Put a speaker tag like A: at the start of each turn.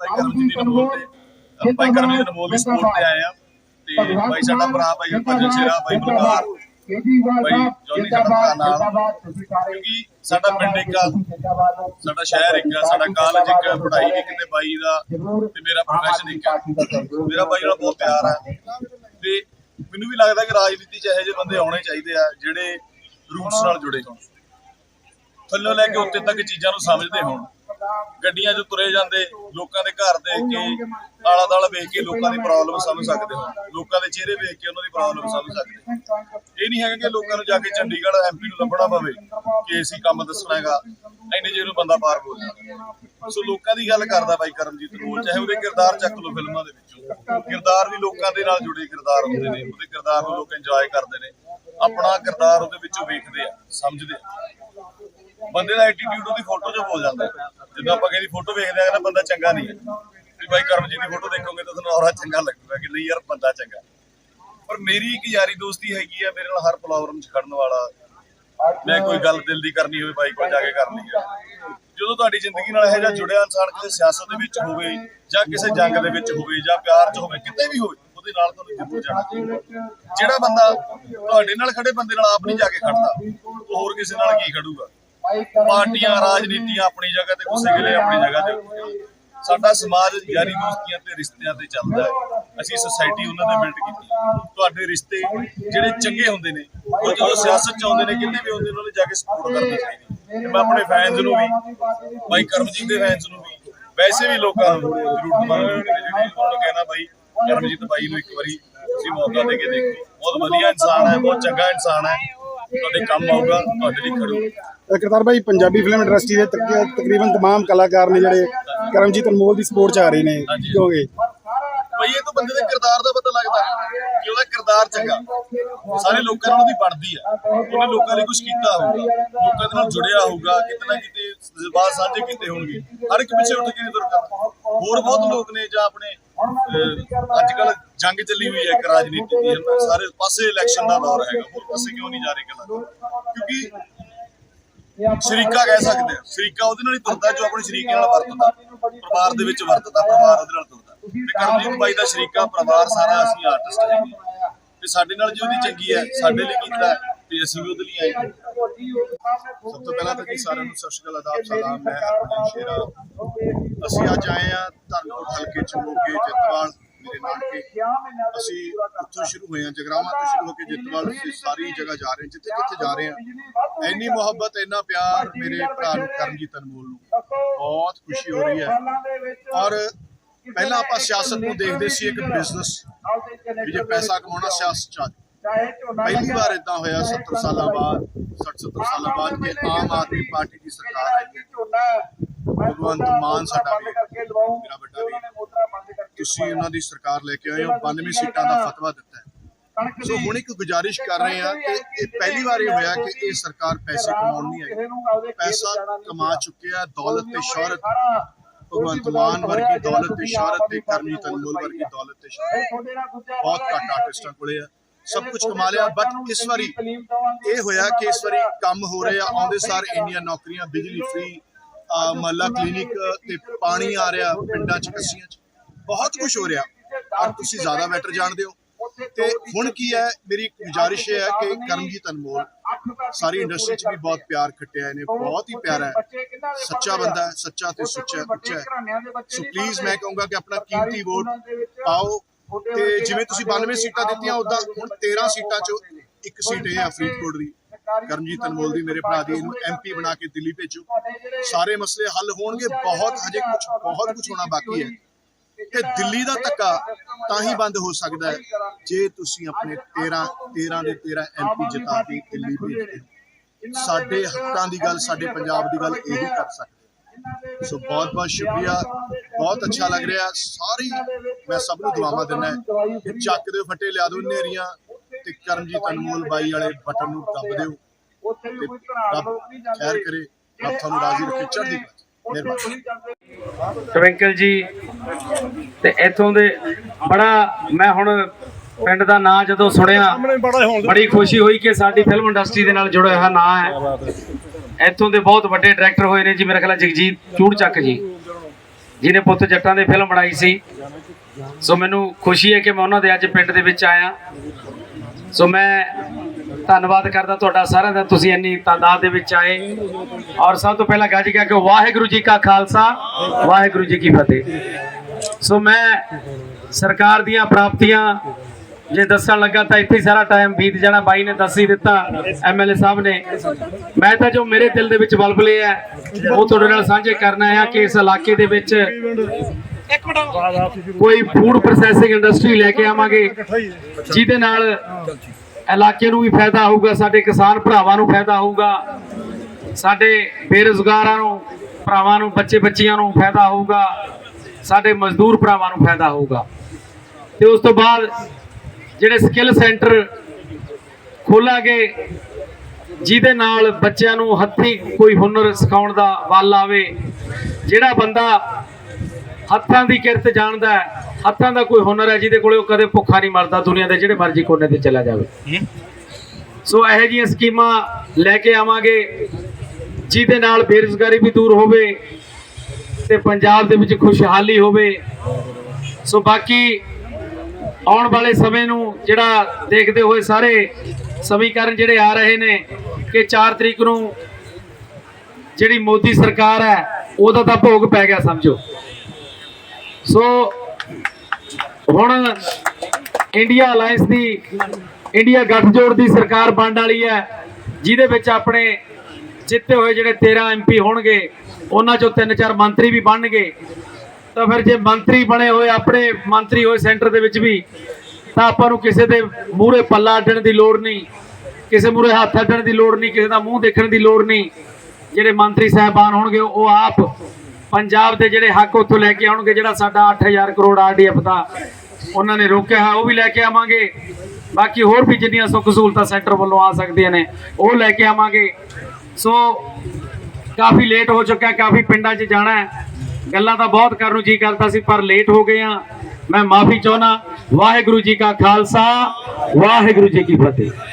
A: ਬਾਈ ਕਰਮਜੀਤ ਦੀ ਨਮੋਲ ਤੇ ਬਾਈ ਕਰਮਜੀਤ ਦੀ ਨਮੋਲ ਦੀ ਸਪੋਰਟ ਤੇ ਆਏ ਆ। ਤੇ ਬਾਈ ਸਾਡਾ ਭਰਾ ਬਾਈ ਹਰਭਜਨ ਸ਼ੇਰਾ ਬਾਈ ਬਲਕਾਰ ਬਾਈ ਜੌਨੀ ਸਾਡਾ ਭਰਾ ਨਾਲ। ਕਿਉਂਕਿ ਸਾਡਾ ਪਿੰਡ ਇੱਕ ਆ, ਸਾਡਾ ਸ਼ਹਿਰ ਇੱਕ ਆ, ਸਾਡਾ ਕਾਲਜ ਇੱਕ ਆ, ਪੜ੍ਹਾਈ ਇੱਕ ਤੇ ਬਾਈ ਦਾ ਤੇ ਮੇਰਾ ਪ੍ਰੋਫੈਸ਼ਨ ਇੱਕ ਆ। ਮੇਰਾ ਬਾਈ ਨਾਲ ਬਹੁਤ ਪਿਆਰ ਹੈ। ਤੇ ਮੈਨੂੰ ਵੀ ਲੱਗਦਾ ਕਿ ਰਾਜਨੀਤੀ 'ਚ ਇਹੋ ਜਿਹੇ ਬੰਦੇ ਆਉਣੇ ਚਾਹੀਦੇ ਆ ਜਿਹੜੇ ਰੂਟਸ ਨਾਲ ਜੁੜੇ ਹੋਣ। ਥੱਲੋਂ ਲੈ ਕੇ ਉੱਤੇ ਤੱਕ ਚੀਜ਼ਾਂ ਨੂੰ ਸਮਝਦੇ ਹੋਣ। ਗੱਡੀਆਂ 'ਚ ਤੁਰੇ ਜਾਂਦੇ, ਲੋਕਾਂ ਦੇ ਘਰ ਦੇਖ ਕੇ ਆਲਾ ਦਾਲਾ ਵੇਖ ਕੇ ਲੋਕਾਂ ਦੀ ਪ੍ਰੋਬਲਮ ਸਮਝ ਸਕਦੇ ਹੋ। ਲੋਕਾਂ ਦੇ ਚਿਹਰੇ ਵੇਖ ਕੇ ਉਹਨਾਂ ਦੀ ਪ੍ਰੋਬਲਮ ਸਮਝ ਸਕਦੇ ਇਹ ਨਹੀਂ ਹੈਗਾ ਕਿ ਲੋਕਾਂ ਨੂੰ ਜਾ ਕੇ ਚੰਡੀਗੜ੍ਹ ਐਮਪੀ ਨੂੰ ਲੱਭਣਾ ਪਵੇ ਕਿ ਅਸੀਂ ਕੰਮ ਦੱਸਣਾ ਹੈਗਾ, ਇੰਨੇ ਜਿਹੇ ਨੂੰ ਬੰਦਾ ਪਾਰ ਹੋ ਜਾਂਦਾ। ਸੋ ਲੋਕਾਂ ਦੀ ਗੱਲ ਕਰਦਾ ਬਾਈ ਕਰਮਜੀਤ ਰੋਲ, ਚਾਹੇ ਉਹਦੇ ਕਿਰਦਾਰ ਚੱਕ ਲਓ ਫਿਲਮਾਂ ਦੇ ਵਿੱਚੋਂ। ਕਿਰਦਾਰ ਵੀ ਲੋਕਾਂ ਦੇ ਨਾਲ ਜੁੜੇ ਕਿਰਦਾਰ ਹੁੰਦੇ ਨੇ, ਉਹਦੇ ਕਿਰਦਾਰ ਨੂੰ ਲੋਕ ਇੰਜੋਏ ਕਰਦੇ ਨੇ। ਆਪਣਾ ਕਿਰਦਾਰ ਉਹਦੇ ਵਿੱਚੋਂ ਵੇਖਦੇ ਆ, ਸਮਝਦੇ ਆ। ਬੰਦੇ ਦਾ ਐਟੀਟਿਊਡ ਉਹਦੀ ਫੋਟੋ 'ਚ ਹੋ ਜਾਂਦਾ। ਜਦੋਂ ਆਪਾਂ ਕਿਸੇ ਫੋਟੋ ਵੇਖਦੇ ਆ ਨਾ ਬੰਦਾ ਚੰਗਾ ਨਹੀਂ। ਹੈ ਵੀ ਬਾਈ ਕਰਮਜੀਤ ਦੀ ਫੋਟੋ ਦੇਖੋਗੇ ਤਾਂ ਤੁਹਾਨੂੰ ਔਰਾ ਚੰਗਾ ਲੱਗੂਗਾ ਕਿ ਨਹੀਂ ਯਾਰ, ਬੰਦਾ ਚੰਗਾ। ਪਰ ਮੇਰੀ ਇੱਕ ਯਾਰੀ ਦੋਸਤੀ ਹੈਗੀ ਆ, ਮੇਰੇ ਨਾਲ ਹਰ ਪ੍ਰੋਗਰਾਮ 'ਚ ਖੜਨ ਵਾਲਾ। ਮੈਂ ਕੋਈ ਗੱਲ ਦਿਲ ਦੀ ਕਰਨੀ ਹੋਵੇ, ਬਾਈ ਕੋਲ ਜਾ ਕੇ ਕਰ ਆ। ਜਦੋਂ ਤੁਹਾਡੀ ਜ਼ਿੰਦਗੀ ਨਾਲ ਇਹ ਜਿਹਾ ਜੁੜਿਆ ਇਨਸਾਨ ਕਿਸੇ ਸਿਆਸਤ ਦੇ ਵਿੱਚ ਹੋਵੇ, ਜਾਂ ਕਿਸੇ ਜੰਗ ਦੇ ਵਿੱਚ ਹੋਵੇ, ਜਾਂ ਪਿਆਰ 'ਚ ਹੋਵੇ, ਕਿਤੇ ਵੀ ਹੋਵੇ, ਉਹਦੇ ਨਾਲ ਤੁਹਾਨੂੰ ਜ਼ਰੂਰ ਜਾਣਾ ਚਾਹੀਦਾ। ਜਿਹੜਾ ਬੰਦਾ ਤੁਹਾਡੇ ਨਾਲ ਖੜੇ ਬੰਦੇ ਨਾਲ ਆਪ ਨਹੀਂ ਜਾ ਕੇ ਖੜਦਾ, ਉਹ ਹੋਰ ਕਿਸੇ ਨਾਲ ਕੀ ਖੜੂਗਾ? ਪਾਰਟੀਆਂ, ਰਾਜਨੀਤੀਆਂ ਆਪਣੀ ਜਗ੍ਹਾ ਤੇ ਗੁੱਸੇ ਗਿਲੇ ਆਪਣੀ ਜਗ੍ਹਾ ਤੇ ਸਾਡਾ ਸਮਾਜ ਯਾਰੀ ਦੋਸਤੀਆਂ ਤੇ ਰਿਸ਼ਤਿਆਂ ਤੇ ਚੱਲਦਾ ਹੈ। ਅਸੀਂ ਸੁਸਾਇਟੀ ਉਹਨਾਂ ਨੇ ਬਿਲਡ ਕੀਤੀ ਤੁਹਾਡੇ ਰਿਸ਼ਤੇ ਜਿਹੜੇ ਚੰਗੇ ਹੁੰਦੇ ਨੇ, ਉਹ ਜਦੋਂ ਸਿਆਸਤ ਚ ਆਉਂਦੇ ਨੇ ਕਿਤੇ ਵੀ ਹੁੰਦੇ ਉਹਨਾਂ ਨੂੰ ਜਾ ਕੇ ਸਪੋਰਟ ਕਰਨੀ ਚਾਹੀਦੀ ਹੈ। ਮੈਂ ਆਪਣੇ ਫੈਨਸ ਨੂੰ ਵੀ ਬਾਈ ਕਰਮਜੀਤ ਦੇ ਫੈਨਸ ਨੂੰ ਵੀ, ਵੈਸੇ ਵੀ ਲੋਕਾਂ ਨੂੰ ਜ਼ਰੂਰ ਕਹਿਣਾ ਬਾਈ ਕਰਮਜੀਤ ਬਾਈ ਨੂੰ ਇੱਕ ਵਾਰੀ ਤੁਸੀਂ ਮੌਕਾ ਦੇ ਕੇ ਦੇਖੋ। ਬਹੁਤ ਵਧੀਆ ਇਨਸਾਨ ਹੈ, ਬਹੁਤ ਚੰਗਾ ਇਨਸਾਨ ਹੈ। ਤੁਹਾਡੇ ਕੰਮ ਆਊਗਾ, ਤੁਹਾਡੇ ਲਈ ਖੜੂਗਾ
B: ਕਰਤਾਰ ਭਾਈ ਪੰਜਾਬੀ ਫਿਲਮ ਇੰਡਸਟਰੀ ਦੇ ਤਕ- ਤਕਰੀਬਨ तमाम ਕਲਾਕਾਰ ਨੇ ਜਿਹੜੇ ਕਰਮਜੀਤ ਅਨਮੋਲ ਦੀ ਸਪੋਰਟ ਚ ਆ ਰਹੇ ਨੇ
A: ਹਾਂਜੀ।
B: ਕਿਉਂਗੇ
A: ਬਈ ਇਹ ਤਾਂ ਬੰਦੇ ਦੇ ਕਿਰਦਾਰ ਦਾ ਪਤਾ ਲੱਗਦਾ ਕਿ ਉਹਦਾ ਕਿਰਦਾਰ ਚੰਗਾ ਸਾਰੇ ਲੋਕਾਂ ਨਾਲ ਉਹਦੀ ਬਣਦੀ ਆ ਉਹਨੇ ਲੋਕਾਂ ਲਈ ਕੁਝ ਕੀਤਾ ਹੋਊਗਾ ਲੋਕਾਂ ਦੇ ਨਾਲ ਜੁੜਿਆ ਹੋਊਗਾ ਕਿਤੇ ਨਾ ਕਿਤੇ ਜਜ਼ਬਾਤ ਸਾਂਝੇ ਕੀਤੇ ਹੋਣਗੇ ਹਰ ਇੱਕ ਪਿੱਛੇ ਉੱਠ ਕੇ ਨਹੀਂ ਤੁਰਦਾ ਹੋਰ ਬਹੁਤ ਲੋਕ ਨੇ ਜਾਂ ਆਪਣੇ ਅੱਜ ਕੱਲ ਜੰਗ ਚੱਲੀ ਹੋਈ ਹੈ ਇੱਕ ਰਾਜਨੀਤੀ ਦੀ ਹਨਾ, ਸਾਰੇ ਪਾਸੇ ਇਲੈਕਸ਼ਨ ਦਾ ਦੌਰ ਹੈਗਾ ਹੋਰ ਪਾਸੇ ਕਿਉਂ ਨਹੀਂ ਜਾ ਰਹੀ ਗੱਲਾਂ ਕਿਉਂਕਿ ਸ਼ਰੀਕਾ ਕਹਿ ਸਕਦੇ ਆ ਸ਼ਰੀਕਾ ਉਹਦੇ ਨਾਲ ਹੀ ਤੁਰਦਾ ਜੋ ਆਪਣੇ ਸ਼ਰੀਕੇ ਨਾਲ ਵਰਤਦਾ। ਪਰਿਵਾਰ ਦੇ ਵਿੱਚ ਵਰਤਦਾ ਪਰਿਵਾਰ ਉਹਦੇ ਨਾਲ ਤੁਰਦਾ। ਤੇ ਕਰਮਜੀਤ ਬਾਈ ਦਾ ਸ਼ਰੀਕਾ ਪਰਿਵਾਰ ਸਾਰਾ ਅਸੀਂ ਆਰਟਿਸਟ ਹਾਂ। ਤੇ ਸਾਡੇ ਨਾਲ ਜੋ ਉਹਦੀ ਚੰਗੀ ਹੈ ਸਾਡੇ ਲਈ ਕੀਤਾ ਤੇ ਅਸੀਂ ਵੀ ਉਹਦੇ ਲਈ ਆਏ ਹਾਂ। ਸਭ ਤੋਂ ਪਹਿਲਾਂ ਤਾਂ ਜੀ ਸਾਰਿਆਂ ਨੂੰ ਸਤਿ ਸ਼੍ਰੀ ਅਕਾਲ ਆਦਾਬ ਸਲਾਮ ਮੈਂ ਸ਼ੇਰਾ। ਅਸੀਂ ਅੱਜ ਆਏ ਆ ਧਰਮਕੋਟ ਹਲਕੇ ਚ ਮੋਗੇ ਜੱਤਵਾਲ। ਮੇਰੇ ਨਾਨਕੇ ਅਸੀਂ ਉੱਥੋਂ ਸ਼ੁਰੂ ਹੋਏ ਆ ਜਗਰਾਵਾਂ ਤੋਂ ਸ਼ੁਰੂ ਹੋ ਕੇ ਜੱਤਵਾਲ ਅਸੀਂ ਸਾਰੀ ਜਗ੍ਹਾ ਜਾ ਰਹੇ ਹਾਂ ਜਿੱਥੇ ਕਿੱਥੇ ਜਾ ਰਹੇ ਆ ਇੰਨੀ ਮੁਹੱਬਤ ਇੰਨਾ ਪਿਆਰ ਮੇਰੇ ਭਰਾ ਨੂੰ। ਕਰਮਜੀਤ ਅਨਮੋਲ ਨੂੰ। ਬਹੁਤ ਖੁਸ਼ੀ ਹੋ ਰਹੀ ਹੈ। ਔਰ ਪਹਿਲਾਂ ਆਪਾਂ ਸਿਆਸਤ ਨੂੰ ਦੇਖਦੇ ਸੀ ਇੱਕ ਬਿਜ਼ਨਸ ਵੀ ਜੇ ਪੈਸਾ ਕਮਾਉਣਾ ਸਿਆਸਤ ਚ। ਪਹਿਲੀ ਵਾਰ ਇਦਾਂ ਹੋਇਆ 70 ਸਾਲਾਂ ਬਾਅਦ 60 70 ਸਾਲਾਂ ਬਾਅਦ ਕਿ ਆਮ ਆਦਮੀ ਪਾਰਟੀ ਦੀ ਸਰਕਾਰ ਆਈ ਹੈ ਭਗਵੰਤ ਮਾਨ ਸਾਡਾ ਵੀ ਮੇਰਾ ਵੱਡਾ ਵੀ। ਤੁਸੀਂ ਉਹਨਾਂ ਦੀ ਸਰਕਾਰ ਲੈ ਕੇ ਆਏ ਹੋ 92 ਸੀਟਾਂ ਦਾ ਫਤਵਾ ਦਿੱਤਾ ਹੈ। ਸੋ ਹੁਣ ਇੱਕ ਗੁਜ਼ਾਰਿਸ਼ ਕਰ ਰਹੇ ਹਾਂ ਕਿ ਇਹ ਪਹਿਲੀ ਵਾਰ ਇਹ ਹੋਇਆ ਕਿ ਇਹ ਸਰਕਾਰ ਪੈਸੇ ਕਮਾਉਣ ਨਹੀਂ ਆਈ। ਪੈਸਾ ਕਮਾ ਚੁੱਕਿਆ ਦੌਲਤ ਤੇ ਸ਼ੌਹਰਤ ਭਗਵੰਤ ਮਾਨ ਵਰਗੀ ਦੌਲਤ ਤੇ ਸ਼ੌਹਰਤ ਤੇ ਕਰਮਜੀਤ ਅਨਮੋਲ ਵਰਗੀ ਦੌਲਤ ਤੇ ਸ਼ੌਹਰਤ। ਬਹੁਤ ਘੱਟ ਆਰਟਿਸਟਾਂ ਕੋਲੇ ਆ। ਸਭ ਕੁਝ ਕਮਾ ਲਿਆ ਬਟ ਇਸ ਵਾਰੀ ਇਹ ਹੋਇਆ ਕਿ ਇਸ ਵਾਰੀ ਕੰਮ ਹੋ ਰਹੇ ਆ ਆਉਂਦੇ ਸਾਰ ਇੰਨੀਆਂ ਨੌਕਰੀਆਂ ਬਿਜਲੀ ਫ੍ਰੀ ਮਹੱਲਾ ਕਲੀਨਿਕ ਤੇ ਪਾਣੀ ਆ ਰਿਹਾ ਪਿੰਡਾਂ ਚ ਕੱਸੀਆਂ ਚ। ਬਹੁਤ ਕੁਝ ਹੋ ਰਿਹਾ। ਔਰ ਤੁਸੀਂ ਜ਼ਿਆਦਾ ਬੈਟਰ ਜਾਣਦੇ ਹੋ। ਤੇ ਹੁਣ ਕੀ ਹੈ, ਮੇਰੀ ਗੁਜ਼ਾਰਿਸ਼ ਹੈ ਕਿ ਕਰਮਜੀਤ ਅਨਮੋਲ, ਸਾਰੀ ਇੰਡਸਟਰੀ 'ਚ ਵੀ ਬਹੁਤ ਪਿਆਰ ਖੱਟਿਆ ਇਹਨੇ, ਬਹੁਤ ਹੀ ਪਿਆਰਾ ਹੈ। ਸੱਚਾ ਬੰਦਾ ਹੈ, ਸੱਚਾ ਤੇ ਸੁੱਚਾ, ਉੱਚਾ ਸੋ ਪਲੀਜ਼ ਮੈਂ ਕਹੂੰਗਾ ਕਿ ਆਪਣਾ ਕੀਮਤੀ ਵੋਟ ਪਾਓ। ਤੇ ਜਿਵੇਂ ਤੁਸੀਂ 92 ਸੀਟਾਂ ਦਿੱਤੀਆਂ ਉਦਾਂ ਹੁਣ 13 ਸੀਟਾਂ 'ਚੋਂ ਇੱਕ ਸੀਟ ਇਹ ਆ ਫਰੀਦਕੋਟ ਦੀ। ਕਰਮਜੀਤ ਅਨਮੋਲ ਦੀ ਮੇਰੇ ਭਰਾ ਦੀ, ਇਹਨੂੰ ਐਮਪੀ ਬਣਾ ਕੇ ਦਿੱਲੀ ਭੇਜੋ। ਸਾਰੇ ਮਸਲੇ ਹੱਲ ਹੋਣਗੇ, ਬਹੁਤ, ਹਜੇ ਕੁਝ ਬਹੁਤ ਕੁਝ ਹੋਣਾ ਬਾਕੀ ਹੈ। ਕਿ ਦਿੱਲੀ ਦਾ ਧੱਕਾ ਤਾਂ ਹੀ ਬੰਦ ਹੋ ਸਕਦਾ ਹੈ ਜੇ ਤੁਸੀਂ ਆਪਣੇ 13 13 ਦੇ 13 ਐਮਪੀ ਜਿਤਾ ਕੇ ਦਿੱਲੀ ਭੇਜਦੇ ਸਾਡੇ ਹੱਕਾਂ ਦੀ ਗੱਲ ਸਾਡੇ ਪੰਜਾਬ ਦੀ ਗੱਲ ਇਹੀ ਕਰ ਸਕਦੇ। ਸੋ ਬਹੁਤ ਬਹੁਤ ਸ਼ੁਕਰੀਆ। ਬਹੁਤ ਅੱਛਾ ਲੱਗ ਰਿਹਾ। ਸਾਰੀ ਮੈਂ ਸਭ ਨੂੰ ਦੁਆਵਾਂ ਦਿੰਦਾ ਕਿ ਚੱਕ ਦਿਓ ਫੱਟੇ ਲਿਆ ਦਿਓ ਨੇਰੀਆਂ ਤੇ ਕਰਮਜੀਤ ਅਨਮੋਲ ਬਾਈ ਵਾਲੇ ਬਟਨ ਨੂੰ ਦੱਬ ਦਿਓ ਤੇ ਰੱਬ ਖੈਰ ਕਰੇ ਰੱਬ ਤੁਹਾਨੂੰ ਰਾਜ਼ੀ ਰੱਖੇ। ਚੜ੍ਹਦੀ ਕਲਾ
C: ਟਵਿੰਕਲ ਜੀ ਤੇ ਇੱਥੋਂ ਦੇ ਬੜਾ ਮੈਂ ਹੁਣ ਪਿੰਡ ਦਾ ਨਾਂ ਜਦੋਂ ਸੁਣਿਆ ਬੜੀ ਖੁਸ਼ੀ ਹੋਈ ਕਿ ਸਾਡੀ ਫਿਲਮ ਇੰਡਸਟਰੀ ਦੇ ਨਾਲ ਜੁੜਿਆ ਹੋਇਆ ਨਾਂ ਹੈ। ਇੱਥੋਂ ਦੇ ਬਹੁਤ ਵੱਡੇ ਡਾਇਰੈਕਟਰ ਹੋਏ ਨੇ ਜੀ ਮੇਰਾ ਖਿਆਲ ਜਗਜੀਤ ਚੂੜਚੱਕ ਜੀ ਜਿਹਨੇ ਪੁੱਤ ਜੱਟਾਂ ਦੇ ਫਿਲਮ ਬਣਾਈ ਸੀ। ਸੋ ਮੈਨੂੰ ਖੁਸ਼ੀ ਹੈ ਕਿ ਮੈਂ ਉਹਨਾਂ ਦੇ ਅੱਜ ਪਿੰਡ ਦੇ ਵਿੱਚ ਆਇਆ। ਸੋ ਮੈਂ ਧੰਨਵਾਦ ਕਰਦਾ ਤੁਹਾਡਾ ਸਾਰਿਆਂ ਦਾ। ਤੁਸੀਂ ਇੰਨੀ ਤਾਦਾਦ ਦੇ ਵਿੱਚ ਆਏ। ਔਰ ਸਭ ਤੋਂ ਪਹਿਲਾਂ ਗੱਜ ਗਿਆ ਕਿ ਵਾਹਿਗੁਰੂ ਜੀ ਕਾ ਖਾਲਸਾ, ਵਾਹਿਗੁਰੂ ਜੀ ਕੀ ਫਤਿਹ। ਸੋ ਮੈਂ ਸਰਕਾਰ ਦੀਆਂ ਪ੍ਰਾਪਤੀਆਂ ਜੇ ਦੱਸਣ ਲੱਗਾ ਤਾਂ ਇੱਥੇ ਸਾਰਾ ਟਾਈਮ ਬੀਤ ਜਾਣਾ। ਬਾਈ ਨੇ ਦੱਸ ਹੀ ਦਿੱਤਾ ਐਮਐਲਏ ਸਾਹਿਬ ਨੇ। ਮੈਂ ਤਾਂ ਜੋ ਮੇਰੇ ਦਿਲ ਦੇ ਵਿੱਚ ਬਲਬਲੇ ਹੈ ਉਹ ਤੁਹਾਡੇ ਨਾਲ ਸਾਂਝੇ ਕਰਨਾ ਹੈ ਕਿ ਇਸ ਇਲਾਕੇ ਦੇ ਵਿੱਚ ਕੋਈ ਫੂਡ ਪ੍ਰੋਸੈਸਿੰਗ ਇੰਡਸਟਰੀ ਲੈ ਕੇ ਆਵਾਂਗੇ, ਜਿਹਦੇ ਨਾਲ ਇਲਾਕੇ ਨੂੰ ਵੀ ਫਾਇਦਾ ਹੋਊਗਾ, ਸਾਡੇ ਕਿਸਾਨ ਭਰਾਵਾਂ ਨੂੰ ਫਾਇਦਾ ਹੋਊਗਾ, ਸਾਡੇ ਬੇਰੁਜ਼ਗਾਰਾਂ ਨੂੰ, ਭਰਾਵਾਂ ਨੂੰ, ਬੱਚੇ ਬੱਚੀਆਂ ਨੂੰ ਫਾਇਦਾ ਹੋਊਗਾ, ਸਾਡੇ ਮਜ਼ਦੂਰ ਭਰਾਵਾਂ ਨੂੰ ਫਾਇਦਾ ਹੋਊਗਾ। ਤੇ ਉਸ ਤੋਂ ਬਾਅਦ ਜਿਹੜੇ ਸਕਿੱਲ ਸੈਂਟਰ ਖੋਲਾਂਗੇ, ਜਿਹਦੇ ਨਾਲ ਬੱਚਿਆਂ ਨੂੰ ਹੱਥੀਂ ਕੋਈ ਹੁਨਰ ਸਿਖਾਉਣ ਦਾ ਵੱਲ ਆਵੇ, ਜਿਹੜਾ ਬੰਦਾ ਹੱਥਾਂ ਦੀ ਕਿਰਤ ਜਾਣਦਾ ਹੈ ਹੱਥਾਂ ਦਾ ਕੋਈ ਹੁਨਰ ਹੈ ਜਿਹਦੇ ਕੋਲੇ ਉਹ ਕਦੇ ਭੁੱਖਾ ਨਹੀਂ ਮਰਦਾ ਦੁਨੀਆ ਦੇ ਜਿਹੜੇ ਮਰਜ਼ੀ ਕੋਨੇ ਤੇ ਚਲਾ ਜਾਵੇ। ਸੋ ਇਹੋ ਜਿਹੀਆਂ ਸਕੀਮਾਂ ਲੈ ਕੇ ਆਵਾਂਗੇ ਜਿਹਦੇ ਨਾਲ ਬੇਰੁਜ਼ਗਾਰੀ ਵੀ ਦੂਰ ਹੋਵੇ ਤੇ ਪੰਜਾਬ ਦੇ ਵਿੱਚ ਖੁਸ਼ਹਾਲੀ ਹੋਵੇ। ਸੋ ਬਾਕੀ ਆਉਣ ਵਾਲੇ ਸਮੇਂ ਨੂੰ ਜਿਹੜਾ ਦੇਖਦੇ ਹੋਏ ਸਾਰੇ ਸਮੀਕਰਨ ਜਿਹੜੇ ਆ ਰਹੇ ਨੇ ਕਿ 4 ਤਰੀਕ ਨੂੰ ਜਿਹੜੀ ਮੋਦੀ ਸਰਕਾਰ ਹੈ ਉਹਦਾ ਤਾਂ ਭੋਗ ਪੈ ਗਿਆ ਸਮਝੋ। ਸੋ ਹੁਣ ਇੰਡੀਆ ਅਲਾਈਅੰਸ ਦੀ ਇੰਡੀਆ ਗੱਠਜੋੜ ਦੀ ਸਰਕਾਰ ਬਣਨ ਵਾਲੀ ਹੈ, ਜਿਹਦੇ ਵਿੱਚ ਆਪਣੇ ਜਿੱਤੇ ਹੋਏ ਜਿਹੜੇ 13 ਐਮਪੀ ਹੋਣਗੇ, ਉਹਨਾਂ ਚੋਂ ਤਿੰਨ ਚਾਰ ਮੰਤਰੀ ਵੀ ਬਣਨਗੇ। ਤਾਂ ਫਿਰ ਜੇ ਮੰਤਰੀ ਬਣੇ ਹੋਏ, ਆਪਣੇ ਮੰਤਰੀ ਹੋਏ ਸੈਂਟਰ ਦੇ ਵਿੱਚ ਵੀ, ਤਾਂ ਆਪਾਂ ਨੂੰ ਕਿਸੇ ਦੇ ਮੂਹਰੇ ਪੱਲਾ ਅੱਡਣ ਦੀ ਲੋੜ ਨਹੀਂ, ਕਿਸੇ ਮੂਹਰੇ ਹੱਥ ਅੱਡਣ ਦੀ ਲੋੜ ਨਹੀਂ, ਕਿਸੇ ਦਾ ਮੂੰਹ ਦੇਖਣ ਦੀ ਲੋੜ ਨਹੀਂ। ਜਿਹੜੇ ਮੰਤਰੀ ਸਾਹਿਬਾਨ ਹੋਣਗੇ, ਉਹ ਆਪ ਪੰਜਾਬ ਦੇ ਜਿਹੜੇ ਹੱਕ ਉੱਥੋਂ ਲੈ ਕੇ ਆਉਣਗੇ, ਜਿਹੜਾ ਸਾਡਾ 8000 ਕਰੋੜ ਆਰਡੀਐਫ ਦਾ ਉਹਨਾਂ ਨੇ ਰੋਕਿਆ, ਹੈ, ਉਹ ਵੀ ਲੈ ਕੇ ਆਵਾਂਗੇ। ਬਾਕੀ ਹੋਰ ਵੀ ਜਿੰਨੀਆਂ ਸੁੱਖ ਸਹੂਲਤਾਂ ਸੈਂਟਰ ਵੱਲੋਂ ਆ ਸਕਦੀਆਂ ਨੇ, ਉਹ ਲੈ ਕੇ ਆਵਾਂਗੇ। ਸੋ, ਕਾਫੀ ਲੇਟ ਹੋ ਚੁੱਕਾ ਕਾਫੀ ਪਿੰਡਾਂ 'ਚ ਜਾਣਾ ਹੈ। ਗੱਲਾਂ ਤਾਂ ਬਹੁਤ ਕਰਨ ਨੂੰ ਜੀ ਕਰਦਾ ਸੀ, ਪਰ ਲੇਟ ਹੋ ਗਏ ਆ। ਮੈਂ ਮਾਫੀ ਚਾਹਨਾ ਵਾਹਿਗੁਰੂ ਜੀ ਕਾ ਖਾਲਸਾ, ਵਾਹਿਗੁਰੂ ਜੀ ਕੀ ਫਤਿਹ।